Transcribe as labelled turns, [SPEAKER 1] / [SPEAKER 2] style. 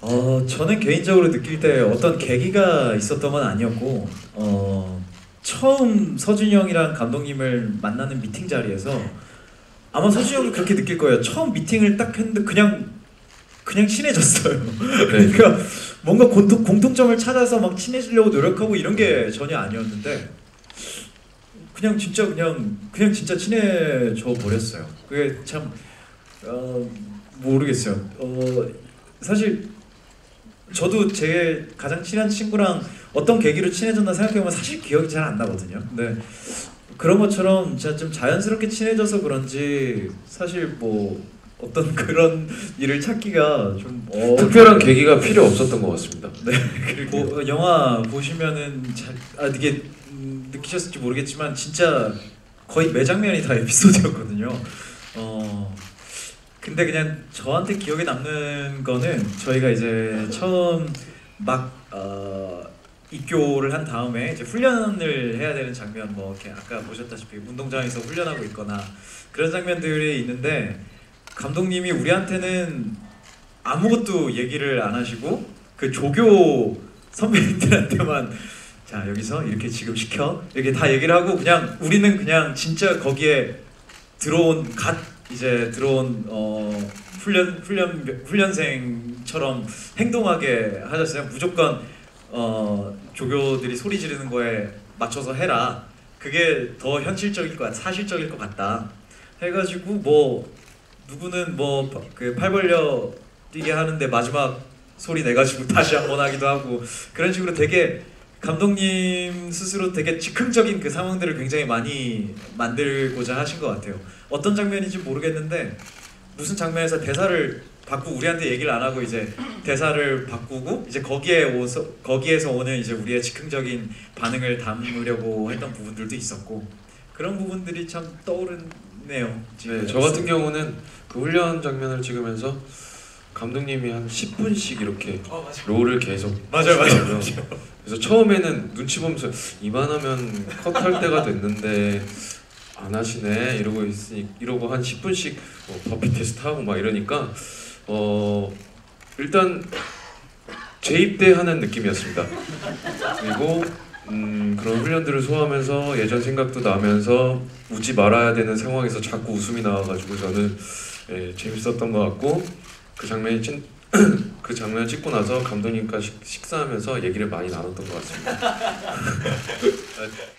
[SPEAKER 1] 어, 저는 개인적으로 느낄 때 어떤 계기가 있었던 건 아니었고 어, 처음 서준이 형이랑 감독님을 만나는 미팅 자리에서 아마 서준이 형도 그렇게 느낄 거예요. 처음 미팅을 딱 했는데 그냥 그냥 친해졌어요. 그러니까 뭔가 공통, 공통점을 찾아서 막 친해지려고 노력하고 이런 게 전혀 아니었는데 그냥 진짜 그냥 그냥 진짜 친해져 버렸어요. 그게 참 어, 모르겠어요. 어, 사실 저도 제 가장 친한 친구랑 어떤 계기로 친해졌나 생각해보면 사실 기억이 잘 안 나거든요. 근데 그런 것처럼 진짜 좀 자연스럽게 친해져서 그런지 사실 뭐 어떤 그런 일을 찾기가 좀 어,
[SPEAKER 2] 특별한 계기가 필요 없었던 것 같습니다.
[SPEAKER 1] 그리고 어, 영화 보시면은 잘, 아 이게 음, 느끼셨을지 모르겠지만 진짜 거의 매 장면이 다 에피소드였거든요. 어 근데 그냥 저한테 기억에 남는 거는 저희가 이제 처음 막 어, 입교를 한 다음에 이제 훈련을 해야 되는 장면 뭐 이렇게 아까 보셨다시피 운동장에서 훈련하고 있거나 그런 장면들이 있는데 감독님이 우리한테는 아무것도 얘기를 안 하시고 그 조교 선배님들한테만 자 여기서 이렇게 지금 시켜? 이렇게 다 얘기를 하고 그냥 우리는 그냥 진짜 거기에 들어온 갓 이제 들어온 어 훈련 훈련 훈련생처럼 행동하게 하셨어요? 무조건 어 조교들이 소리 지르는 거에 맞춰서 해라. 그게 더 현실적일 것 같, 사실적일 것 같다. 해가지고 뭐 누구는 뭐 그 팔 벌려 뛰게 하는데 마지막 소리 내가지고 다시 한 번 하기도 하고 그런 식으로 되게 감독님 스스로 되게 즉흥적인 그 상황들을 굉장히 많이 만들고자 하신 것 같아요. 어떤 장면인지 모르겠는데 무슨 장면에서 대사를 바꾸고 우리한테 얘기를 안 하고 이제 대사를 바꾸고 이제 거기에 오서 거기에서 오는 이제 우리의 즉흥적인 반응을 담으려고 했던 부분들도 있었고 그런 부분들이 참 떠오르네요.
[SPEAKER 2] 네, 저 같은 경우는 그 훈련 장면을 찍으면서 감독님이 한 10분씩 이렇게 롤을 계속
[SPEAKER 1] 맞아요, 맞아요,
[SPEAKER 2] 하시더라고요. 그래서 처음에는 눈치 보면서 이만하면 컷할 때가 됐는데 안 하시네 이러고 있으니 이러고 한 10분씩 뭐 버피 테스트 하고 막 이러니까 어 일단 재입대하는 느낌이었습니다. 그리고 음, 그런 훈련들을 소화하면서 예전 생각도 나면서 웃지 말아야 되는 상황에서 자꾸 웃음이 나와가지고 저는 예, 재밌었던 것 같고 그 장면이 찐, 그 장면을 찍고 나서 감독님과 식, 식사하면서 얘기를 많이 나눴던 것 같습니다.